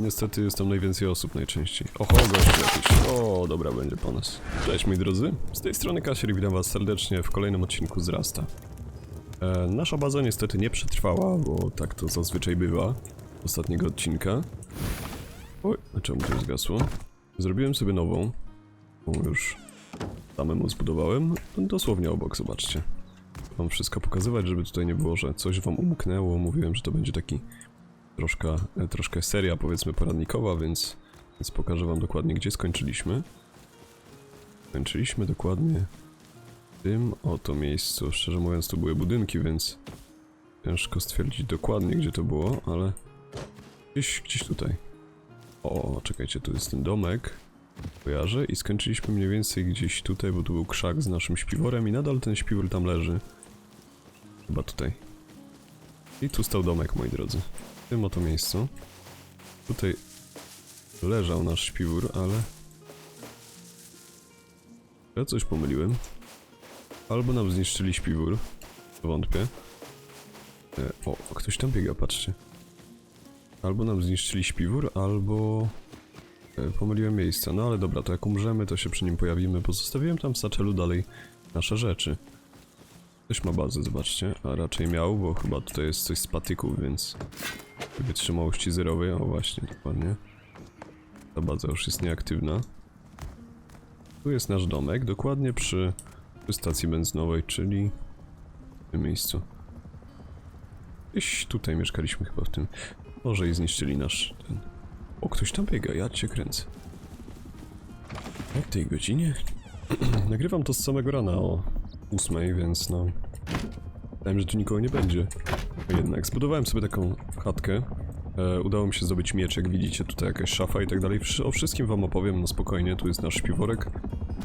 niestety jest tam najwięcej osób najczęściej. Oho, gość jakiś. O, dobra, będzie po nas. Cześć moi drodzy, z tej strony Kasier witam was serdecznie w kolejnym odcinku z Rasta. E, nasza baza niestety nie przetrwała, bo tak to zazwyczaj bywa. Ostatniego odcinka. Oj, a czemu to zgasło? Zrobiłem sobie nową. Tą już samemu zbudowałem. Dosłownie obok, zobaczcie. Wam wszystko pokazywać, żeby tutaj nie było, że coś wam umknęło. Mówiłem, że to będzie taki troszkę, troszkę seria, powiedzmy, poradnikowa, więc, więc pokażę wam dokładnie, gdzie skończyliśmy. Skończyliśmy dokładnie w tym oto miejscu. Szczerze mówiąc, tu były budynki, więc ciężko stwierdzić dokładnie, gdzie to było, ale gdzieś, gdzieś tutaj. O, czekajcie, tu jest ten domek. Kojarzę i skończyliśmy mniej więcej gdzieś tutaj, bo tu był krzak z naszym śpiworem i nadal ten śpiwór tam leży. Chyba tutaj. I tu stał domek, moi drodzy. Tym oto miejscu. Tutaj leżał nasz śpiwór, ale... Ja coś pomyliłem. Albo nam zniszczyli śpiwór. Wątpię. E, o, ktoś tam biega, patrzcie. Albo nam zniszczyli śpiwór, albo... E, Pomyliłem miejsca, no ale dobra, to jak umrzemy, to się przy nim pojawimy, bo zostawiłem tam w saczelu dalej nasze rzeczy. Ktoś ma bazę, zobaczcie, a raczej miał, bo chyba tutaj jest coś z patyków, więc wytrzymałości zerowej, o właśnie, dokładnie. Ta baza już jest nieaktywna. Tu jest nasz domek, dokładnie przy, przy stacji benzynowej, czyli w tym miejscu. Gdzieś tutaj mieszkaliśmy chyba w tym. Może i zniszczyli nasz ten... O, ktoś tam biega, ja cię kręcę. O tej godzinie? Nagrywam to z samego rana o 8, więc no... Myślałem, że tu nikogo nie będzie. Jednak zbudowałem sobie taką chatkę. E, udało mi się zdobyć miecz, jak widzicie, tutaj jakaś szafa i tak dalej. O wszystkim wam opowiem, no spokojnie, tu jest nasz śpiworek.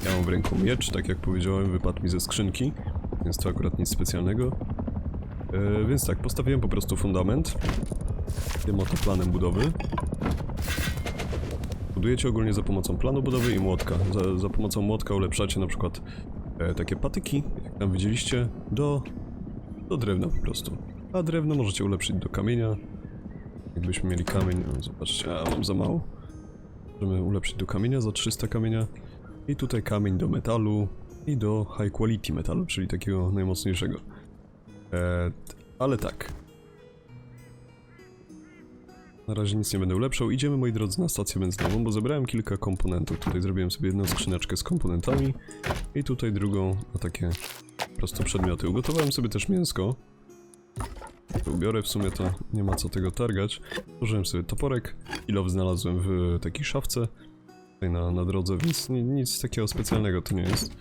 Ja mam w ręku miecz, tak jak powiedziałem, wypadł mi ze skrzynki, więc to akurat nic specjalnego. E, więc tak, postawiłem po prostu fundament tym oto planem budowy. Budujecie ogólnie za pomocą planu budowy i młotka. Za, za pomocą młotka ulepszacie na przykład e, takie patyki, jak tam widzieliście, do, do drewna po prostu. A drewno możecie ulepszyć do kamienia. Jakbyśmy mieli kamień, no zobaczcie, a mam za mało. Możemy ulepszyć do kamienia za 300 kamienia. I tutaj kamień do metalu i do high quality metalu, czyli takiego najmocniejszego. E, ale tak, na razie nic nie będę ulepszał. Idziemy, moi drodzy, na stację benzynową, bo zebrałem kilka komponentów. Tutaj zrobiłem sobie jedną skrzyneczkę z komponentami i tutaj drugą na takie po prostu przedmioty. Ugotowałem sobie też mięsko. Ubiorę, w sumie to nie ma co tego targać. Użyłem sobie toporek. Kilow znalazłem w takiej szafce. Tutaj na, na drodze, więc ni, nic takiego specjalnego to nie jest.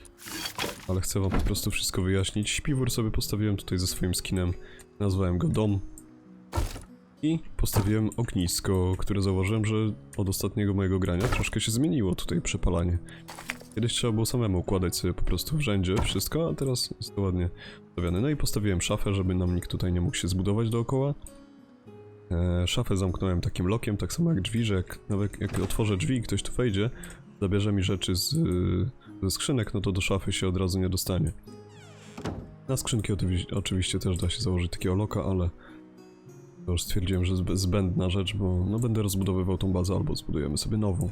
Ale chcę wam po prostu wszystko wyjaśnić. Śpiwór sobie postawiłem tutaj ze swoim skinem. Nazwałem go Dom. I postawiłem ognisko, które zauważyłem, że od ostatniego mojego grania troszkę się zmieniło tutaj przepalanie. Kiedyś trzeba było samemu układać sobie po prostu w rzędzie wszystko, a teraz jest to ładnie ustawione. No i postawiłem szafę, żeby nam nikt tutaj nie mógł się zbudować dookoła. E, szafę zamknąłem takim lokiem, tak samo jak drzwi, że jak, nawet jak otworzę drzwi i ktoś tu wejdzie, zabierze mi rzeczy z, ze skrzynek, no to do szafy się od razu nie dostanie. Na skrzynki oczywiście, też da się założyć takiego loka, ale to już stwierdziłem, że zb- zbędna rzecz, bo no będę rozbudowywał tą bazę albo zbudujemy sobie nową.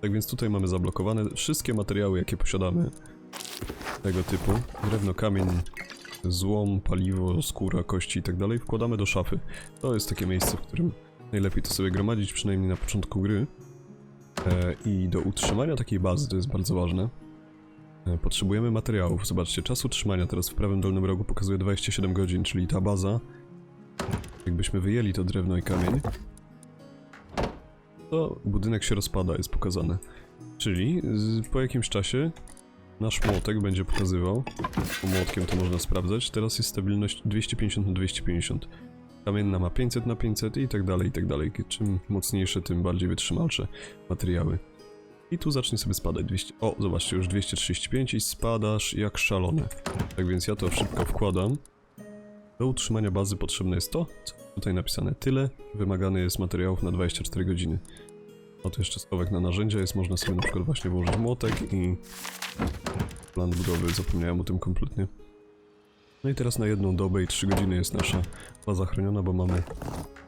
Tak więc tutaj mamy zablokowane wszystkie materiały, jakie posiadamy tego typu. Drewno, kamień, złom, paliwo, skóra, kości i tak dalej wkładamy do szafy. To jest takie miejsce, w którym najlepiej to sobie gromadzić, przynajmniej na początku gry. E, I do utrzymania takiej bazy, to jest bardzo ważne, e, potrzebujemy materiałów. Zobaczcie, czas utrzymania teraz w prawym dolnym rogu pokazuje 27 godzin, czyli ta baza Jakbyśmy wyjęli to drewno i kamień, to budynek się rozpada, jest pokazane. Czyli z, po jakimś czasie nasz młotek będzie pokazywał, bo młotkiem to można sprawdzać, teraz jest stabilność 250 na 250. Kamienna ma 500 na 500 i tak dalej, i tak dalej. Czym mocniejsze, tym bardziej wytrzymalsze materiały. I tu zacznie sobie spadać 200... O, zobaczcie, już 235 i spadasz jak szalony. Tak więc ja to szybko wkładam. Do utrzymania bazy potrzebne jest to, co tutaj napisane. Tyle wymagane jest materiałów na 24 godziny. Oto jeszcze schowek na narzędzia jest, można sobie na przykład właśnie włożyć młotek i plan budowy, zapomniałem o tym kompletnie. No i teraz na jedną dobę i 3 godziny jest nasza baza chroniona, bo mamy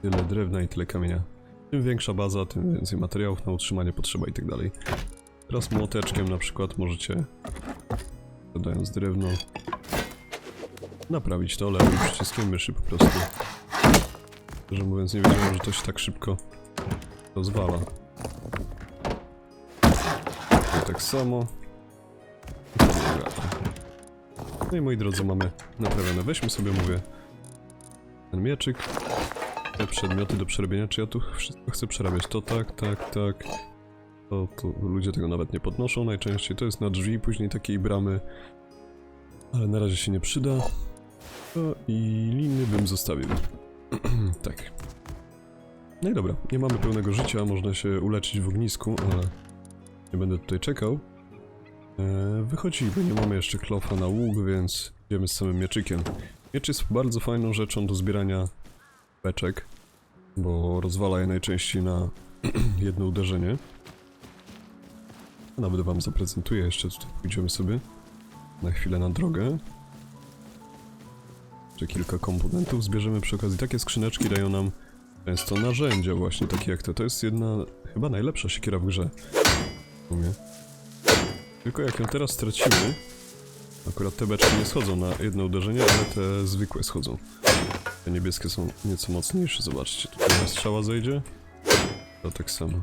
tyle drewna i tyle kamienia. Im większa baza, tym więcej materiałów na utrzymanie potrzeba i tak dalej. Teraz młoteczkiem na przykład możecie, dodając drewno, naprawić to lewym przyciskiem myszy po prostu. Szczerze mówiąc nie wiedziałem, że to się tak szybko rozwala. I tak samo. No i moi drodzy, mamy naprawione. Weźmy sobie, mówię, ten mieczyk, te przedmioty do przerabiania. Czy ja tu wszystko chcę przerabiać? To tak, tak, tak. To, to ludzie tego nawet nie podnoszą najczęściej. To jest na drzwi, później takiej bramy. Ale na razie się nie przyda. I liny bym zostawił. tak. No i dobra, nie mamy pełnego życia, można się uleczyć w ognisku, ale nie będę tutaj czekał. Eee, wychodzimy, nie mamy jeszcze klofa na łuk, więc idziemy z samym mieczykiem. Miecz jest bardzo fajną rzeczą do zbierania beczek, bo rozwala je najczęściej na jedno uderzenie. Nawet wam zaprezentuję, jeszcze tutaj pójdziemy sobie na chwilę na drogę. Jeszcze kilka komponentów zbierzemy przy okazji. Takie skrzyneczki dają nam często narzędzia właśnie takie jak te. To jest jedna, chyba najlepsza siekiera w grze. W sumie. Tylko jak ją teraz stracimy, akurat te beczki nie schodzą na jedno uderzenie, ale te zwykłe schodzą. Te niebieskie są nieco mocniejsze, zobaczcie. Tutaj strzała zejdzie, to tak samo.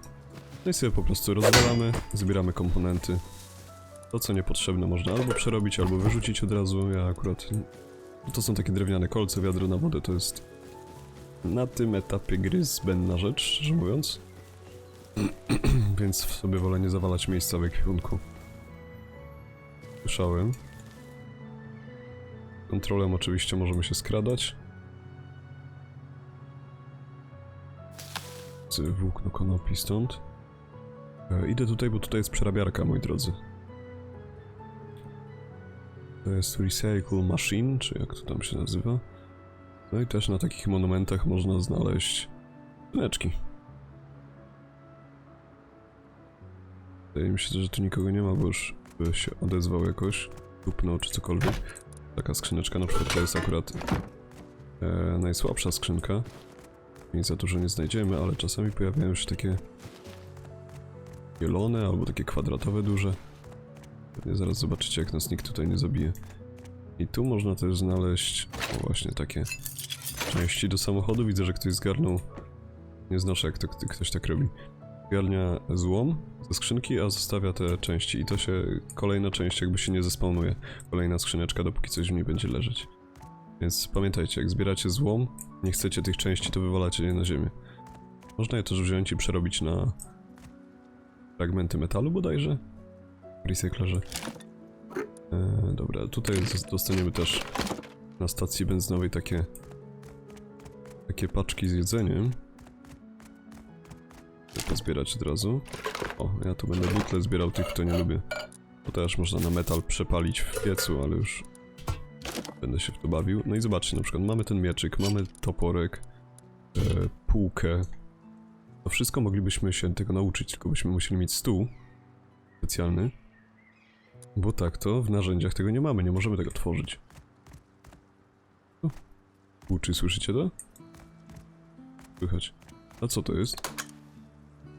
No i sobie po prostu rozwalamy, zbieramy komponenty. To co niepotrzebne można albo przerobić, albo wyrzucić od razu. Ja akurat... To są takie drewniane kolce, wiadro na wodę, to jest na tym etapie gry zbędna rzecz, szczerze mówiąc. Więc sobie wolę nie zawalać miejsca w ekwipunku. Słyszałem. Kontrolem oczywiście możemy się skradać. Włókno konopi stąd. E, idę tutaj, bo tutaj jest przerabiarka, moi drodzy. To jest Recycle Machine, czy jak to tam się nazywa. No i też na takich monumentach można znaleźć skrzyneczki. Wydaje mi się, że tu nikogo nie ma, bo już by się odezwał jakoś, tupnął czy cokolwiek. Taka skrzyneczka na przykład to jest akurat e, najsłabsza skrzynka. I za dużo nie znajdziemy, ale czasami pojawiają się takie zielone albo takie kwadratowe duże. Zaraz zobaczycie jak nas nikt tutaj nie zabije. I tu można też znaleźć o właśnie takie części do samochodu. Widzę, że ktoś zgarnął. Nie znoszę jak to kto- ktoś tak robi. Zgarnia złom ze skrzynki, a zostawia te części i to się kolejna część jakby się nie zespawnuje. Kolejna skrzyneczka, dopóki coś w niej będzie leżeć. Więc pamiętajcie, jak zbieracie złom, nie chcecie tych części, to wywalacie je na ziemię. Można je też wziąć i przerobić na fragmenty metalu bodajże. Recyklerze. E, dobra, tutaj dostaniemy też na stacji benzynowej takie takie paczki z jedzeniem. Pozbierać od razu. O, ja tu będę butle zbierał tych, kto nie lubię. To też można na metal przepalić w piecu, ale już będę się w to bawił. No i zobaczcie, na przykład mamy ten mieczyk, mamy toporek, e, półkę. To wszystko moglibyśmy się tego nauczyć, tylko byśmy musieli mieć stół specjalny. Bo tak to w narzędziach tego nie mamy, nie możemy tego tworzyć. O, Uczy, słyszycie to? Słychać. A co to jest?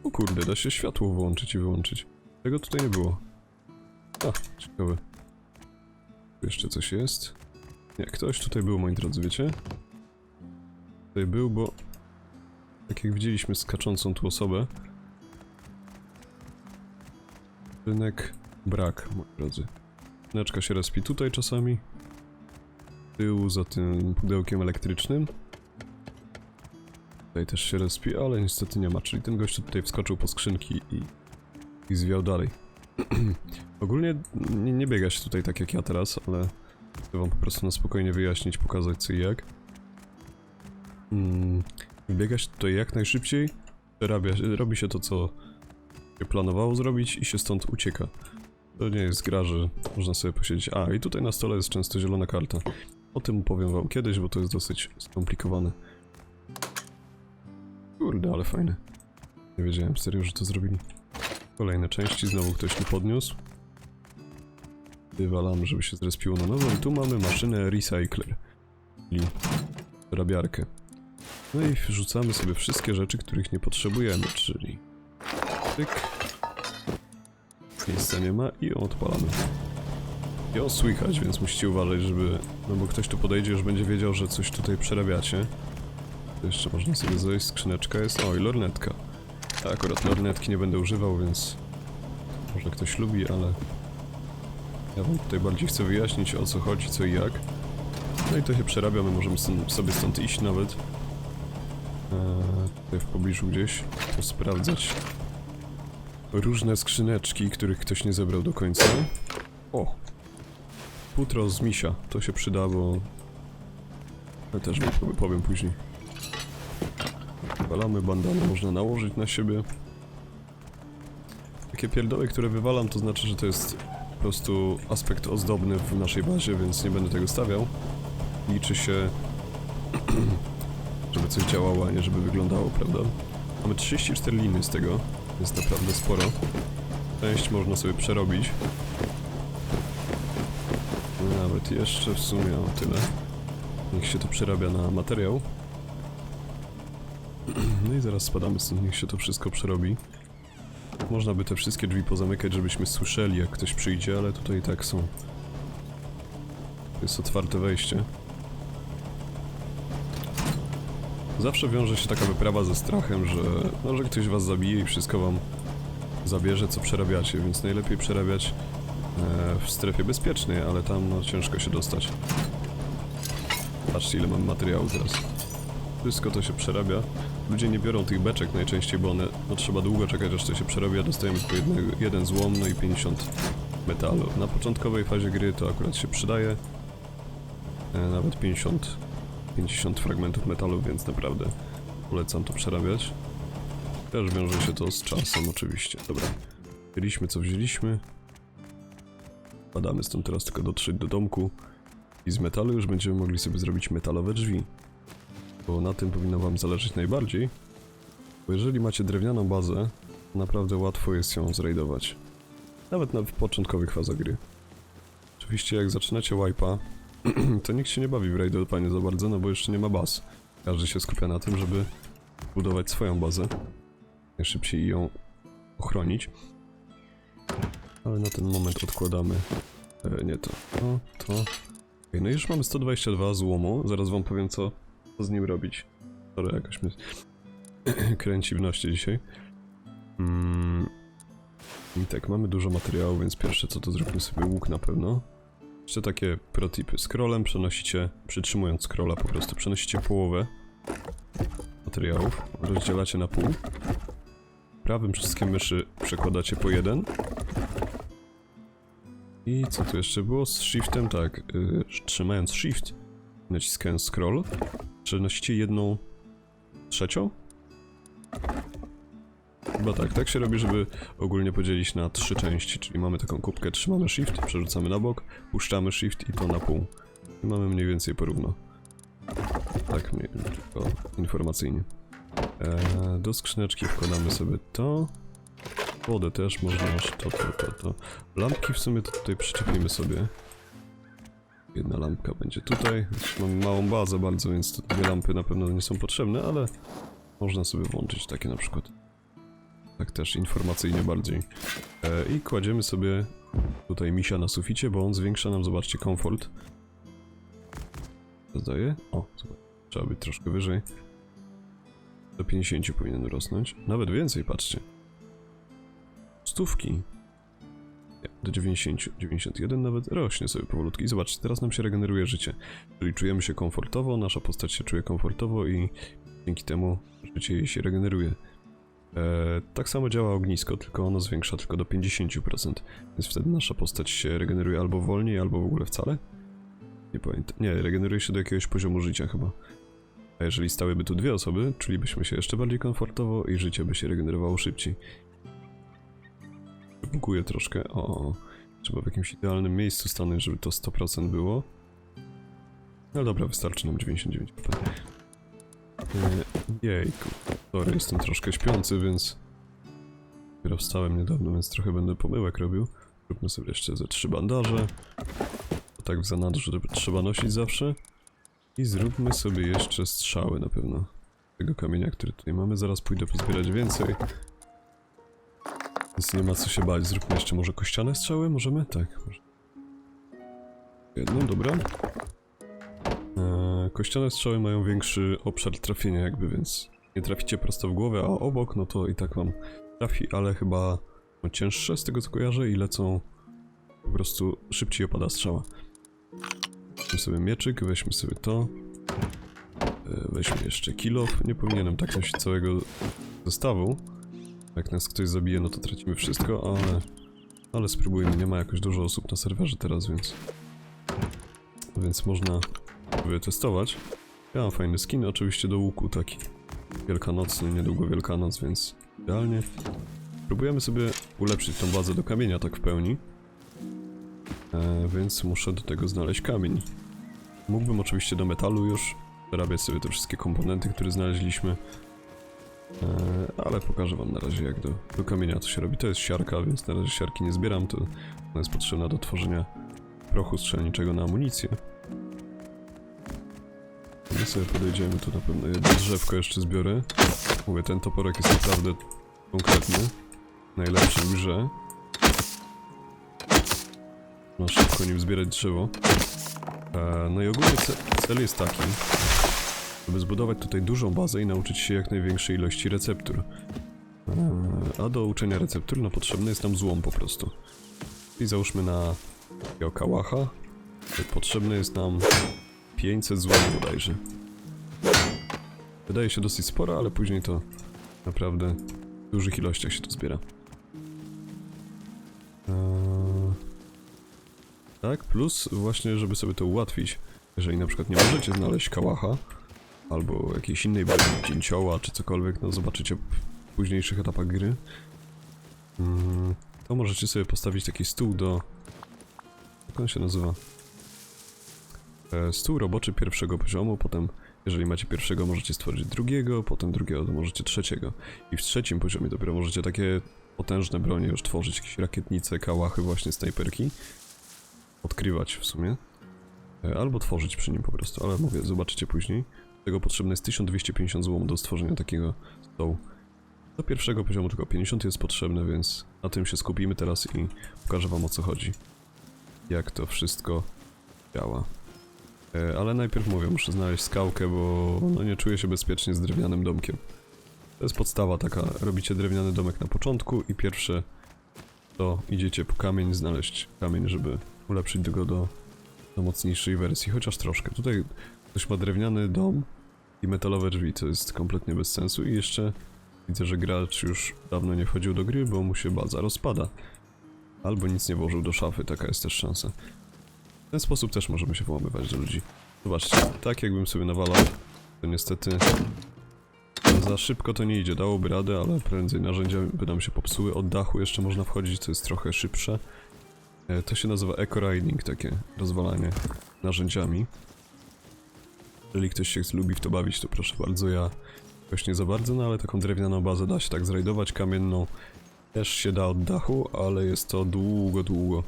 O kurde, da się światło włączyć i wyłączyć. Tego tutaj nie było. A, ciekawe. Tu jeszcze coś jest. Nie, ktoś tutaj był, moi drodzy, wiecie? Tutaj był, bo... Tak jak widzieliśmy skaczącą tu osobę... Rynek brak, moi drodzy. Neczka się respi tutaj czasami. Tył za tym pudełkiem elektrycznym. Tutaj też się respi, ale niestety nie ma, czyli ten gościu tutaj wskoczył po skrzynki i, i zwiał dalej. Ogólnie nie, nie biega się tutaj tak jak ja teraz, ale chcę wam po prostu na spokojnie wyjaśnić, pokazać co i jak. Mm, biega się tutaj jak najszybciej, robi się to co się planowało zrobić i się stąd ucieka. To nie jest gra, że można sobie posiedzieć. A, i tutaj na stole jest często zielona karta. O tym opowiem wam kiedyś, bo to jest dosyć skomplikowane. Kurde, ale fajne. Nie wiedziałem serio, że to zrobili. Kolejne części, znowu ktoś tu podniósł. Wywalamy, żeby się zrespiło na nowo. I tu mamy maszynę Recycler, czyli rabiarkę. No i wrzucamy sobie wszystkie rzeczy, których nie potrzebujemy, czyli... Tyk. Miejsca nie ma i ją odpalamy. Ją słychać, więc musicie uważać, żeby... No bo ktoś tu podejdzie, już będzie wiedział, że coś tutaj przerabiacie. To jeszcze można sobie zejść, skrzyneczka jest... O, i lornetka. Ja akurat lornetki nie będę używał, więc... Może ktoś lubi, ale... Ja wam tutaj bardziej chcę wyjaśnić o co chodzi, co i jak. No i to się przerabia, my możemy sobie stąd iść nawet. Eee, tutaj w pobliżu gdzieś, to sprawdzać. Różne skrzyneczki, których ktoś nie zebrał do końca. O! Futro z misia, to się przyda, bo... Ja też powiem później. Walamy bandany, można nałożyć na siebie. Takie pierdoły, które wywalam, to znaczy, że to jest po prostu aspekt ozdobny w naszej bazie, więc nie będę tego stawiał. Liczy się, żeby coś działało, a nie żeby wyglądało, prawda? Mamy 34 liny z tego, jest naprawdę sporo. Część można sobie przerobić. Nawet jeszcze w sumie o tyle. Niech się to przerabia na materiał. No i zaraz spadamy stąd, niech się to wszystko przerobi. Można by te wszystkie drzwi pozamykać, żebyśmy słyszeli jak ktoś przyjdzie, ale tutaj i tak są. Jest otwarte wejście. Zawsze wiąże się taka wyprawa ze strachem, że, no, że ktoś was zabije i wszystko wam zabierze, co przerabiacie, więc najlepiej przerabiać e, w strefie bezpiecznej, ale tam no, ciężko się dostać. Patrzcie ile mam materiału teraz. Wszystko to się przerabia. Ludzie nie biorą tych beczek najczęściej, bo one, no trzeba długo czekać aż to się przerabia, dostajemy tylko jednego, jeden złom, no i 50 metalu. Na początkowej fazie gry to akurat się przydaje. E, nawet 50, 50 fragmentów metalu, więc naprawdę polecam to przerabiać. Też wiąże się to z czasem oczywiście. Dobra, wzięliśmy co wzięliśmy. Badamy stąd teraz tylko dotrzeć do domku. I z metalu już będziemy mogli sobie zrobić metalowe drzwi bo na tym powinno wam zależeć najbardziej. Bo jeżeli macie drewnianą bazę, naprawdę łatwo jest ją zrajdować. Nawet na początkowych fazach gry. Oczywiście jak zaczynacie wipe'a, to nikt się nie bawi w rajdowanie za bardzo, no bo jeszcze nie ma baz. Każdy się skupia na tym, żeby budować swoją bazę. Najszybciej ją ochronić. Ale na ten moment odkładamy e, nie to, to, to. Okej, no już mamy 122 złomu, zaraz wam powiem co co z nim robić. Sorry, jakoś mnie kręci w noście dzisiaj. Mm. I tak, mamy dużo materiału, więc pierwsze co to zrobimy sobie łuk na pewno. Jeszcze takie protipy. Scrollem przenosicie, przytrzymując scrolla po prostu, przenosicie połowę materiałów, rozdzielacie na pół. Prawym przyciskiem myszy przekładacie po jeden. I co tu jeszcze było? Z shiftem, tak, yy, trzymając shift, naciskając scroll, Przenosicie jedną trzecią? Chyba tak, tak się robi, żeby ogólnie podzielić na trzy części, czyli mamy taką kubkę, trzymamy shift, przerzucamy na bok, puszczamy shift i to na pół. I mamy mniej więcej porówno. Tak, tylko informacyjnie. Eee, do skrzyneczki wkładamy sobie to. Wodę też można aż to, to, to, to. Lampki w sumie to tutaj przyczepimy sobie. Jedna lampka będzie tutaj. Mam małą bazę bardzo, więc te dwie lampy na pewno nie są potrzebne, ale można sobie włączyć takie na przykład. Tak też informacyjnie bardziej. E, I kładziemy sobie tutaj misia na suficie, bo on zwiększa nam, zobaczcie, komfort. Zdaje? O, trzeba być troszkę wyżej. Do 50 powinien rosnąć. Nawet więcej, patrzcie. Stówki. Nie, do 90, 91 nawet rośnie sobie powolutku. I zobaczcie, teraz nam się regeneruje życie. Czyli czujemy się komfortowo, nasza postać się czuje komfortowo i dzięki temu życie jej się regeneruje. E, tak samo działa ognisko, tylko ono zwiększa tylko do 50%, więc wtedy nasza postać się regeneruje albo wolniej, albo w ogóle wcale. Nie pamiętam. Nie, regeneruje się do jakiegoś poziomu życia chyba. A jeżeli stałyby tu dwie osoby, czulibyśmy się jeszcze bardziej komfortowo i życie by się regenerowało szybciej. Buguję troszkę. O, trzeba w jakimś idealnym miejscu stanąć, żeby to 100% było. No dobra, wystarczy nam 99%. Yy, jejku. Sorry, jestem troszkę śpiący, więc... Dopiero wstałem niedawno, więc trochę będę pomyłek robił. Zróbmy sobie jeszcze ze trzy bandaże. To tak w zanadrzu trzeba nosić zawsze. I zróbmy sobie jeszcze strzały na pewno. tego kamienia, który tutaj mamy. Zaraz pójdę pozbierać więcej. Więc nie ma co się bać. Zróbmy jeszcze może kościane strzały? Możemy? Tak. Jedną, dobra. Eee, kościane strzały mają większy obszar trafienia jakby, więc nie traficie prosto w głowę, a obok, no to i tak wam trafi, ale chyba no, cięższe z tego co kojarzę i lecą po prostu szybciej opada strzała. Weźmy sobie mieczyk, weźmy sobie to. E, Weźmy jeszcze kilof. Nie powinienem tak nosić całego zestawu. Jak nas ktoś zabije, no to tracimy wszystko, ale... Ale spróbujmy, nie ma jakoś dużo osób na serwerze teraz, więc... Więc można wytestować. Ja mam fajny skin, oczywiście do łuku taki wielkanocny, niedługo Wielkanoc, więc idealnie. Próbujemy sobie ulepszyć tą bazę do kamienia tak w pełni. E, więc muszę do tego znaleźć kamień. Mógłbym oczywiście do metalu już przerabiać sobie te wszystkie komponenty, które znaleźliśmy. E, ale pokażę wam na razie jak do, do kamienia to się robi. To jest siarka, więc na razie siarki nie zbieram, to ona jest potrzebna do tworzenia prochu strzelniczego na amunicję. My sobie podejdziemy, tu na pewno jedno drzewko jeszcze zbiorę. Mówię, ten toporek jest naprawdę konkretny. Najlepszy w grze. No szybko nim zbierać drzewo. E, no i ogólnie ce cel jest taki, żeby zbudować tutaj dużą bazę i nauczyć się jak największej ilości receptur. E, a do uczenia receptur no potrzebny jest nam złom po prostu. I załóżmy na takiego kałacha. Potrzebny jest nam 500 złom bodajże. Wydaje się dosyć sporo, ale później to naprawdę w dużych ilościach się to zbiera. Eee, tak, plus właśnie, żeby sobie to ułatwić, jeżeli na przykład nie możecie znaleźć kałacha, albo jakiejś innej broni, cięcioła, czy cokolwiek, no zobaczycie w późniejszych etapach gry, mm, to możecie sobie postawić taki stół do... Jak on się nazywa? E, Stół roboczy pierwszego poziomu, potem jeżeli macie pierwszego możecie stworzyć drugiego, potem drugiego to możecie trzeciego. I w trzecim poziomie dopiero możecie takie potężne bronie już tworzyć, jakieś rakietnice, kałachy, właśnie snajperki. Odkrywać w sumie. E, Albo tworzyć przy nim po prostu, ale mówię, zobaczycie później. Do tego potrzebne jest 1250 złom do stworzenia takiego stołu. Do pierwszego poziomu tylko 50 jest potrzebne, więc na tym się skupimy teraz i pokażę wam o co chodzi. Jak to wszystko działa. E, Ale najpierw mówię, muszę znaleźć skałkę, bo no nie czuję się bezpiecznie z drewnianym domkiem. To jest podstawa taka, robicie drewniany domek na początku i pierwsze to idziecie po kamień, znaleźć kamień, żeby ulepszyć go do, do mocniejszej wersji, chociaż troszkę. Tutaj ktoś ma drewniany dom i metalowe drzwi, co jest kompletnie bez sensu i jeszcze widzę, że gracz już dawno nie wchodził do gry, bo mu się baza rozpada. Albo nic nie włożył do szafy, taka jest też szansa. W ten sposób też możemy się włamywać do ludzi. Zobaczcie, tak jakbym sobie nawalał, to niestety za szybko to nie idzie. Dałoby radę, ale prędzej narzędzia by nam się popsuły. Od dachu jeszcze można wchodzić, to jest trochę szybsze. E, To się nazywa eco-riding, takie rozwalanie narzędziami. Jeżeli ktoś się lubi w to bawić, to proszę bardzo, ja jakoś nie za bardzo, no ale taką drewnianą bazę da się tak zrajdować, kamienną też się da od dachu, ale jest to długo, długo.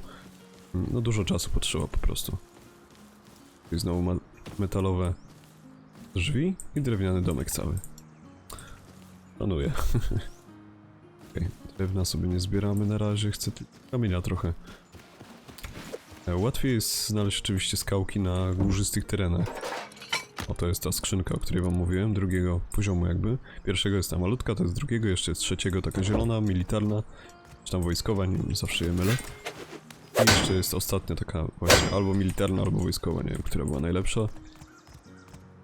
No dużo czasu potrzeba po prostu. I znowu metalowe drzwi i drewniany domek cały. Planuję. Okej, drewna sobie nie zbieramy na razie, chcę kamienia trochę. E, Łatwiej jest znaleźć oczywiście skałki na górzystych terenach. Oto jest ta skrzynka, o której wam mówiłem, drugiego poziomu jakby. Pierwszego jest ta malutka, to jest drugiego, jeszcze jest trzeciego taka zielona, militarna, czy tam wojskowa, nie wiem, zawsze je mylę. I jeszcze jest ostatnia taka właśnie albo militarna, albo wojskowa, nie wiem, która była najlepsza.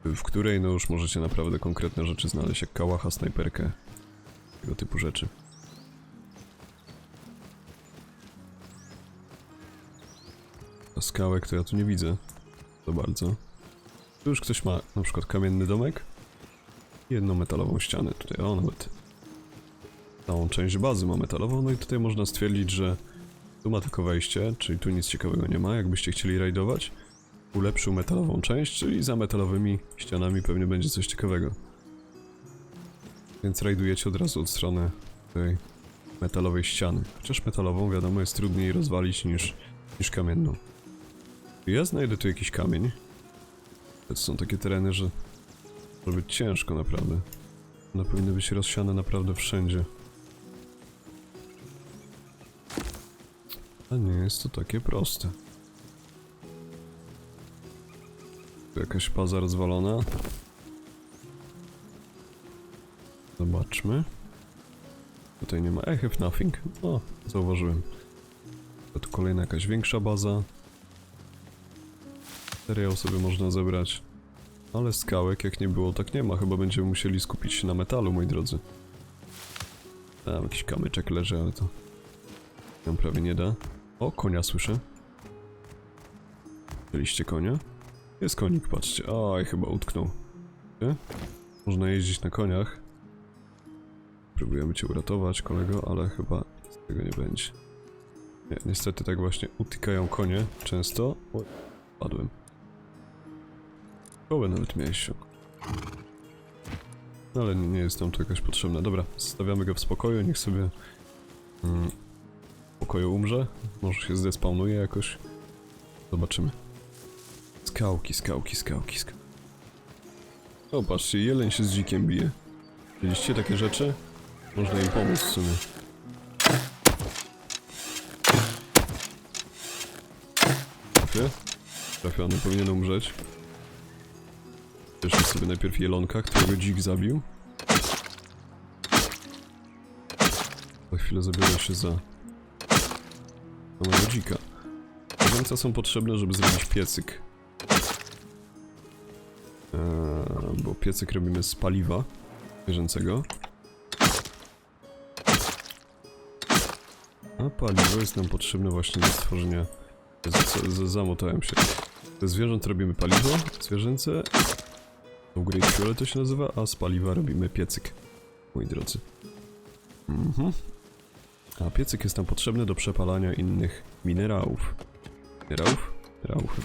W której no już możecie naprawdę konkretne rzeczy znaleźć, jak kałacha, snajperkę, tego typu rzeczy. A skałek to ja tu nie widzę za bardzo. Tu już ktoś ma na przykład kamienny domek jedną metalową ścianę. Tutaj o nawet całą część bazy ma metalową, no i tutaj można stwierdzić, że tu ma tylko wejście, czyli tu nic ciekawego nie ma. Jakbyście chcieli rajdować, ulepszył metalową część, czyli za metalowymi ścianami pewnie będzie coś ciekawego. Więc rajdujecie od razu od strony tej metalowej ściany. Chociaż metalową, wiadomo, jest trudniej rozwalić niż, niż kamienną. Ja znajdę tu jakiś kamień. To są takie tereny, że może być ciężko naprawdę. One powinny być rozsiane naprawdę wszędzie. A nie jest to takie proste. Tu jakaś paza rozwalona. Zobaczmy. Tutaj nie ma. Have nothing. O, zauważyłem. To tu kolejna jakaś większa baza. Materiał sobie można zebrać. Ale skałek jak nie było, tak nie ma. Chyba będziemy musieli skupić się na metalu, moi drodzy. Tam jakiś kamyczek leży, ale to... Nam prawie nie da. O, konia słyszę. Widzieliście konia? Jest konik, patrzcie. Oj, chyba utknął. Nie? Można jeździć na koniach. Próbujemy cię uratować, kolego, ale chyba z tego nie będzie. Nie, niestety tak właśnie utykają konie często. Oj, padłem. Kołę nawet miałeś. No ale nie, nie jest nam to jakoś potrzebne. Dobra, zostawiamy go w spokoju, niech sobie mm, pokoju umrze. Może się zdespawnuje jakoś. Zobaczymy. Skałki, skałki, skałki, skałki. O, patrzcie, jeleń się z dzikiem bije. Widzieliście takie rzeczy? Można im pomóc w sumie. Trafię? Trafiony, powinien umrzeć. Jeszcze sobie najpierw jelonka, którego dzik zabił. Za chwilę zabiorę się za samego dzika. Są potrzebne, żeby zrobić piecyk. Eee, bo piecyk robimy z paliwa zwierzęcego. A paliwo jest nam potrzebne właśnie do stworzenia... Z, z, zamotałem się. Ze zwierząt robimy paliwo zwierzęce. Upgrade fuel to się nazywa, a z paliwa robimy piecyk. Moi drodzy. Mhm. A piecyk jest nam potrzebny do przepalania innych minerałów. Minerałów? Minerałów.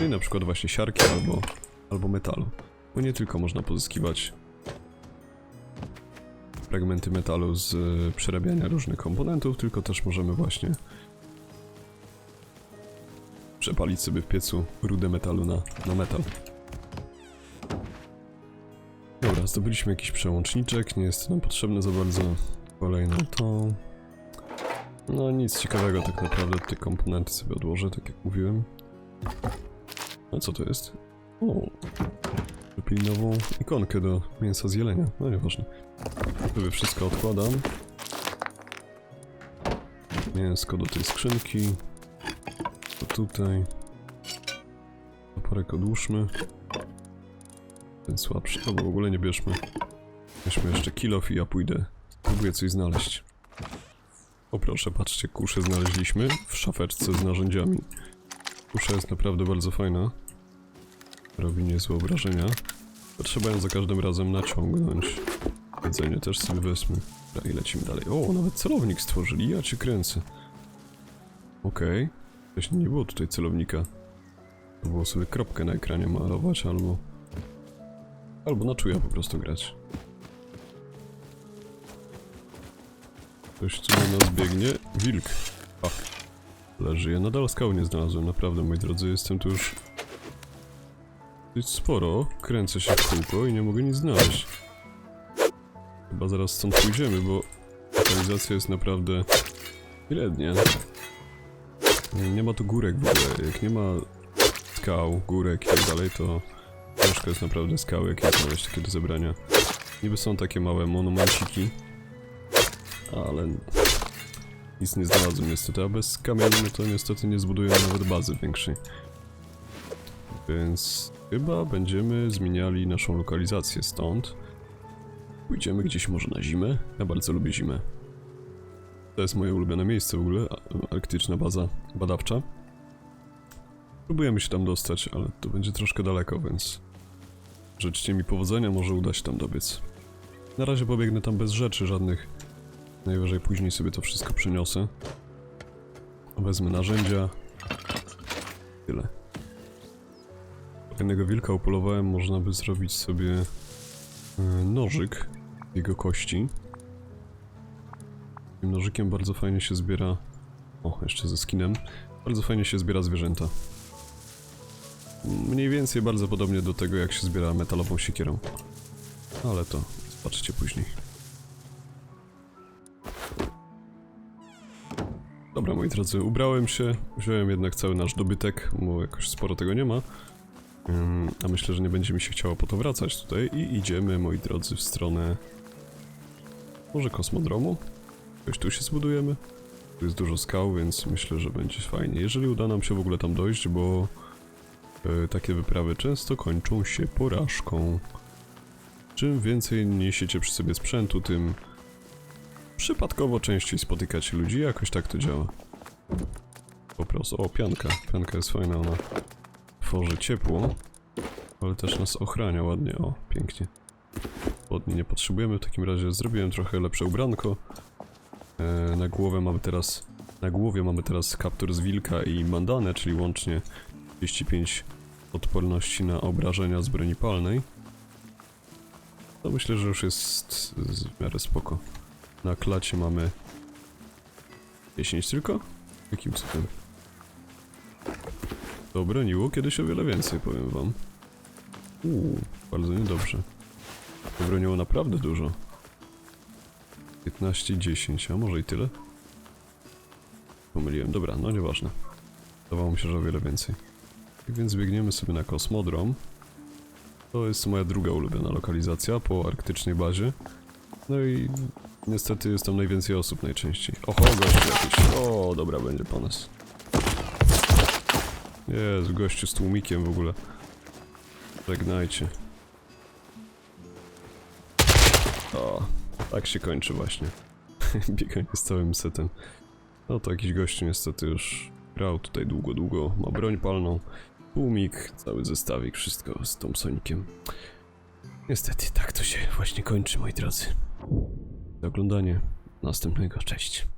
No i na przykład właśnie siarki albo, albo metalu. Bo nie tylko można pozyskiwać fragmenty metalu z y, przerabiania różnych komponentów, tylko też możemy właśnie przepalić sobie w piecu rudę metalu na, na metal. Dobra, zdobyliśmy jakiś przełączniczek, nie jest nam potrzebne za bardzo. Kolejną tą. No nic ciekawego tak naprawdę, te komponenty sobie odłożę, tak jak mówiłem. A co to jest? O, Wypili nową ikonkę do mięsa z jelenia, no nieważne. Sobie wszystko odkładam. Mięsko do tej skrzynki. To tutaj. Toporek odłóżmy. Ten słabszy, albo w ogóle nie bierzmy. Weźmy jeszcze kilof i ja pójdę. Próbuję coś znaleźć. O proszę, patrzcie, kuszę znaleźliśmy w szafeczce z narzędziami. Kusza jest naprawdę bardzo fajna. Robi niezłe obrażenia. Trzeba ją za każdym razem naciągnąć. Jedzenie też sobie wezmę. Dobra, i lecimy dalej. O, nawet celownik stworzyli, ja cię kręcę. Okej. Wcześniej nie było tutaj celownika. To było sobie kropkę na ekranie malować, albo... Albo na czuja po prostu grać. Ktoś tu na nas biegnie. Wilk. A. Leży. Ja nadal skał nie znalazłem, naprawdę, moi drodzy. Jestem tu już... Dość sporo. Kręcę się w kółko i nie mogę nic znaleźć. Chyba zaraz stąd pójdziemy, bo lokalizacja jest naprawdę średnia. Nie, nie ma tu górek w ogóle. Jak nie ma skał, górek i tak dalej, to ciężko jest naprawdę skały jakieś znaleźć takie do zebrania. Niby są takie małe monumenciki, ale nic nie znalazłem niestety, a bez kamieni to niestety nie zbudujemy nawet bazy większej. Więc chyba będziemy zmieniali naszą lokalizację stąd. Pójdziemy gdzieś może na zimę. Ja bardzo lubię zimę. To jest moje ulubione miejsce w ogóle, arktyczna baza badawcza. Próbujemy się tam dostać, ale to będzie troszkę daleko, więc życzcie mi powodzenia, może uda się tam dobiec. Na razie pobiegnę tam bez rzeczy żadnych. Najwyżej później sobie to wszystko przyniosę. Wezmę narzędzia. Tyle. Jednego wilka upolowałem, można by zrobić sobie e, nożyk jego kości. Tym nożykiem bardzo fajnie się zbiera... O, jeszcze ze skinem. Bardzo fajnie się zbiera zwierzęta. Mniej więcej bardzo podobnie do tego, jak się zbiera metalową siekierą. Ale to zobaczycie później. Dobra, moi drodzy, ubrałem się, wziąłem jednak cały nasz dobytek, bo jakoś sporo tego nie ma. Ym, a myślę, że nie będzie mi się chciało po to wracać tutaj i idziemy, moi drodzy, w stronę może kosmodromu? Jakoś tu się zbudujemy? Tu jest dużo skał, więc myślę, że będzie fajnie. Jeżeli uda nam się w ogóle tam dojść, bo e, takie wyprawy często kończą się porażką. Czym więcej niesiecie przy sobie sprzętu, tym przypadkowo częściej spotykacie ludzi. Jakoś tak to działa. Po prostu. O, pianka. Pianka jest fajna, ona tworzy ciepło, ale też nas ochrania ładnie. O, pięknie. Spodni nie potrzebujemy, w takim razie zrobiłem trochę lepsze ubranko. E, na głowę mamy teraz... Na głowie mamy teraz kaptur z wilka i mandanę, czyli łącznie 35 odporności na obrażenia z broni palnej. To myślę, że już jest w miarę spoko. Na klacie mamy 10 tylko? Jakim cudem? To broniło kiedyś o wiele więcej, powiem wam. Uuu, bardzo niedobrze. To broniło naprawdę dużo. 15, 10, a może i tyle? Pomyliłem, dobra, no nieważne. Zdawało mi się, że o wiele więcej. I więc biegniemy sobie na kosmodrom. To jest moja druga ulubiona lokalizacja po arktycznej bazie. No i niestety jest tam najwięcej osób najczęściej. Oho, gościu jakiś. O, dobra, będzie po nas. Jezu, gościu z tłumikiem w ogóle. Żegnajcie. O, tak się kończy właśnie. Bieganie z całym setem. No to jakiś gościu niestety już grał tutaj długo, długo. Ma broń palną, tłumik, cały zestawik, wszystko z Thompsonikiem. Niestety tak to się właśnie kończy, moi drodzy. Do oglądania następnego, cześć.